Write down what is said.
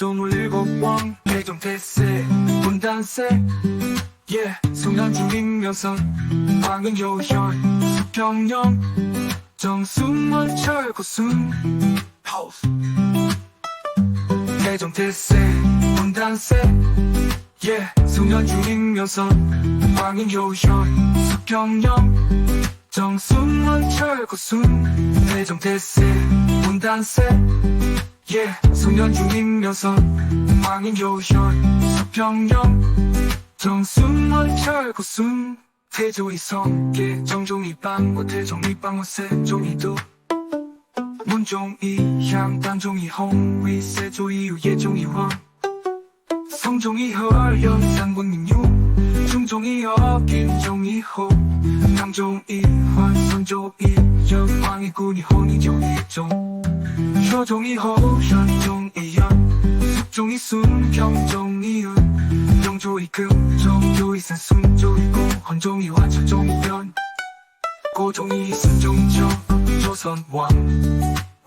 스물일곱 왕 대종대세. 분단세. 예 송현주 민명선. 황은효현 수평령. 정승원 철구순. 하우스. 대종대세. 분단세. 예 송현주 민명선. 황은효현 수평령. 정승원 철구순. 대종대세. 분단세 예, 송년주 민명선 황인효현 수평령 정승원 철구순 태조이 성계 정종이 빵고 태종이 빵고 세종이도 문종이 향 단종이 홍위 세조이 우예종이 황 성종이 헐연 상군민유 중종이 어긴종이 호 남종이 환선조이 여황이군이 혼이종이종 효종이 호현종이연 숙종이 순 경종이은 영조이 금종조이 산순조이 공헌종이 완초종이 변 고종이 순종이 조 조선 왕